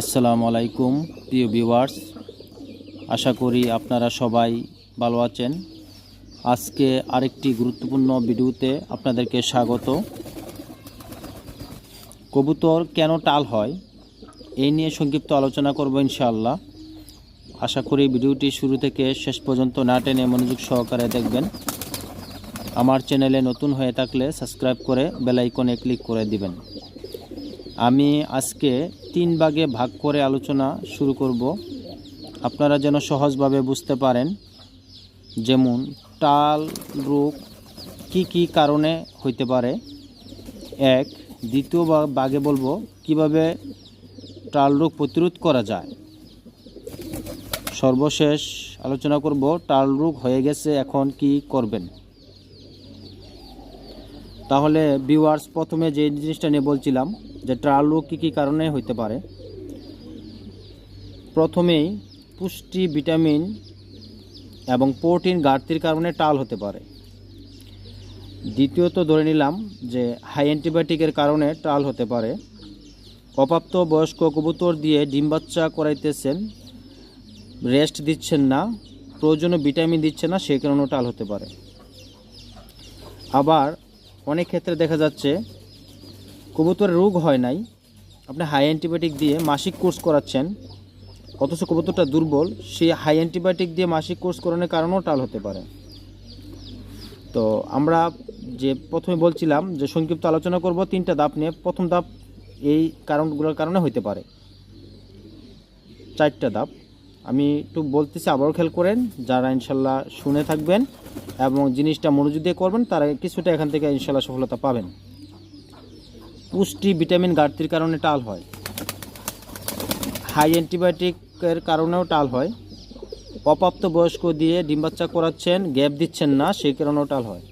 আসসালামু আলাইকুম, প্রিয় ভিউয়ার্স। আশা করি আপনারা সবাই ভালো আছেন। আজকে আরেকটি গুরুত্বপূর্ণ ভিডিওতে আপনাদেরকে স্বাগত। কবুতর কেন টাল হয়, এই নিয়ে সংক্ষিপ্ত আলোচনা করব ইনশাআল্লাহ। আশা করি ভিডিওটি শুরু থেকে শেষ পর্যন্ত না টেনে মনোযোগ সহকারে দেখবেন। আমার চ্যানেলে নতুন হয়ে থাকলে সাবস্ক্রাইব করে বেলাইকনে ক্লিক করে দিবেন। আমি আজকে তিন ভাগে ভাগ করে আলোচনা শুরু করব। আপনারা যেন সহজভাবে বুঝতে পারেন, যেমন টাল, রোগ কি কি কারণে হইতে পারে। এক, দ্বিতীয় ভাগে বলব কীভাবে টাল রোগ প্রতিরোধ করা যায়। সর্বশেষ আলোচনা করব, টাল রোগ হয়ে গেছে, এখন কি করবেন? তাহলে ভিউয়ার্স প্রথমে যে জিনিসটা নিয়ে বলছিলাম, যে ট্রাল কী কী কারণে হইতে পারে? প্রথমেই পুষ্টি ভিটামিন এবং প্রোটিন ঘাটতির কারণে টাল হতে পারে। দ্বিতীয়ত ধরে নিলাম যে হাই অ্যান্টিবায়োটিকের কারণে টাল হতে পারে। অপ্রাপ্ত বয়স্ক কবুতর দিয়ে ডিম বাচ্চা করাইতেছেন রেস্ট দিচ্ছেন না প্রয়োজনীয় ভিটামিন দিচ্ছে না সেই কারণেও টাল হতে পারে। আবার অনেক ক্ষেত্রে দেখা যাচ্ছে কবুতরের রোগ হয় নাই। আপনি হাই অ্যান্টিবায়োটিক দিয়ে মাসিক কোর্স করাচ্ছেন, অথচ কবুতরটা দুর্বল, সেই হাই অ্যান্টিবায়োটিক দিয়ে মাসিক কোর্স করানোর কারণেও টাল হতে পারে। তো আমরা যে প্রথমে বলছিলাম যে সংক্ষিপ্ত আলোচনা করব, তিনটা দাপ নিয়ে। প্রথম দাপ এই কারণগুলোর কারণে হতে পারে। চারটা ধাপ। আমি একটু বলতেছি, আবারও খেয়াল করেন, যারা ইনশাল্লাহ শুনে থাকবেন এবং জিনিসটা মনোযোগ দিয়ে করবেন, তারা কিছুটা এখান থেকে ইনশাল্লাহ সফলতা পাবেন। পুষ্টি, ভিটামিন, ঘাটতির কারণে টাল হয়। হাই অ্যান্টিবায়োটিকের কারণেও টাল হয়। অপ্রাপ্ত বয়স্ক দিয়ে ডিম বাচ্চা করাচ্ছেন, গ্যাপ দিচ্ছেন না, সেই কারণেও টাল হয়।